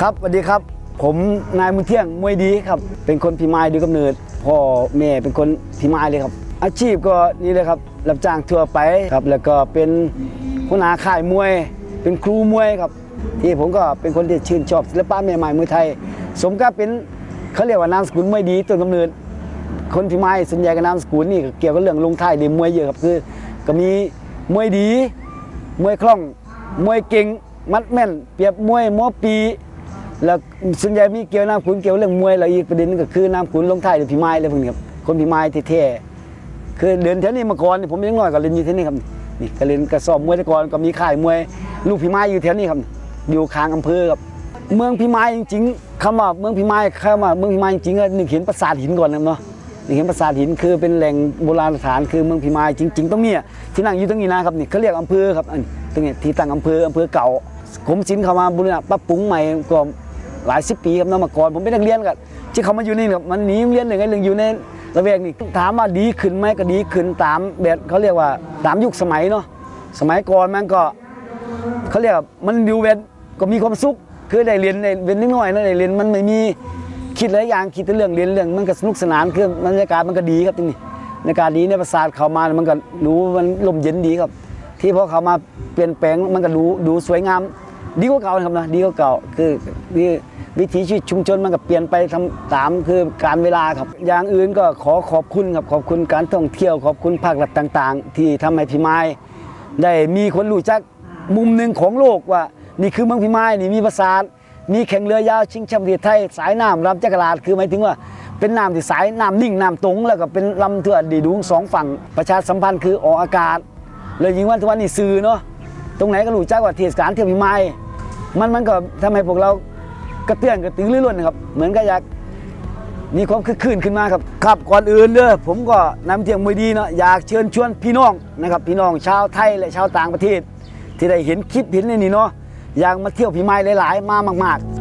ครับสวัสดีครับ ผมนายมุนเที่ยงมวยดีครับ เป็นคนพิมายดยกำเนิด พ่อแม่เป็นคนพิมายเลยครับ อาชีพก็นี่เลยครับ รับจ้างทั่วไปครับ แล้วก็เป็นหัวหน้าค่ายมวย เป็นครูมวยครับ ที่ผมก็เป็นคนที่ชื่นชอบศิลปะแม่ไม้มวยไทย สมกับเป็นเขาเรียกว่านามสกุลมวยดีต้นกำเนิด คนพิมายส่วนใหญ่ก็นามสกุลนี่เกี่ยวกับเรื่องลงท้ายด้วยมวยเยอะครับคือก็มีมวยดี มวยคล่อง มวยเก่ง มัดแม่น เปียบมวยมอปี แล้วส่วนใหญ่มีเกี่ยวนามขุนเกี่ยวเรื่องมวยแล้วอีกประเด็นนึงก็คือนามขุนลงท้ายด้วยพิมายเลยพวกนี้ครับคนพิมายแท้ๆคือเดินแถวนี้มาก่อนนี่ผมยังน้อยก็เล่นอยู่ที่นี่ครับนี่ก็เล่นกระสอบมวยแต่ก่อนก็มีค่ายมวยลูกพิมายอยู่แถวนี้ครับอยู่ข้างอำเภอครับเมืองพิมายจริงๆคำว่าเมืองพิมายคำว่าเมืองพิมายจริงๆก็นึกเห็นปราสาทหินก่อนนะเนาะนึกเห็นปราสาทหินคือเป็นแหล่งโบราณสถานคือเมืองพิมายจริง ๆต้องนี่ที่นั่งอยู่ตรงนี้นะครับนี่เขาเรียกอำเภอครับตรงนี้ที่ตั้งอำเภออำเภอเก่ากรมศิลป์เขามาบูรณะปรับปรุงใหม่ก็ หลายสิบปีครับนะมื่อก่อนผมเป็นนักเรียนกันที่เขามาอยู่นี่ครับมันหนีเรียนหนึ่งไอ้เรื่องอยู่ในระแวกนี่ถามว่าดีขึ้นไหมก็ดีขึ้นตามแบบเขาเรียกว่าตามยุคสมัยเนาะสมัยก่อนมันก็เขาเรียกว่ามันอยู่เวนก็มีความสุขคือได้เรียนได้เรียนนิดหน่อยนะได้เรียนมันไม่มีคิดหลายอย่างคิดแต่เรื่องเรียนเรื่องมันก็สนุกสนานคือบรรยากาศมันก็ดีครับที่นี่บรรยากาศดีในประสาทเขามามันก็รู้มันลมเย็นดีครับ ที่พอเขามาเปลี่ยนแปลงมันก็ดูดูสวยงาม ดีกว่าเก่านะครับนะดีกว่าเก่าคือวิถีชีวิตชุมชนมันก็เปลี่ยนไปทำตามคือการเวลาครับ อย่างอื่นก็ขอขอบคุณครับขอบคุณการท่องเที่ยวขอบคุณภาครัฐต่างๆ ที่ทำให้พิมายได้มีคนรู้จักมุมหนึ่งของโลกว่า นี่คือเมืองพิมายนี่มีปราสาทมีแข่งเรือยาวชิงแชมป์ประเทศไทยสายน้ำลำจักรราชคือหมายถึงว่าเป็นน้ำที่สายน้ำนิ่งน้ำตรงแล้วก็เป็นลำเทือนดีดุงสองฝั่งประชาสัมพันธ์คือออกอากาศเลยยิงวันทุกวันนี้ซื้อเนาะ ตรงไหนก็รู้จักว่าเทศกาลเที่ยวพิมายมันมันก็ทำให้พวกเรากระเตื้องกระตือรือร้นนะครับ เหมือนกับอยากมีความคึกคืนขึ้นมาครับครับก่อนอื่นเลยผมก็นำเที่ยงมวยดีเนาะอยากเชิญชวนพี่น้องนะครับ พี่น้องชาวไทยและชาวต่างประเทศ ที่ได้เห็นคลิปเห็นในนี้เนาะอยากมาเที่ยวพี่ไม้หลาย ๆ มามาก ๆ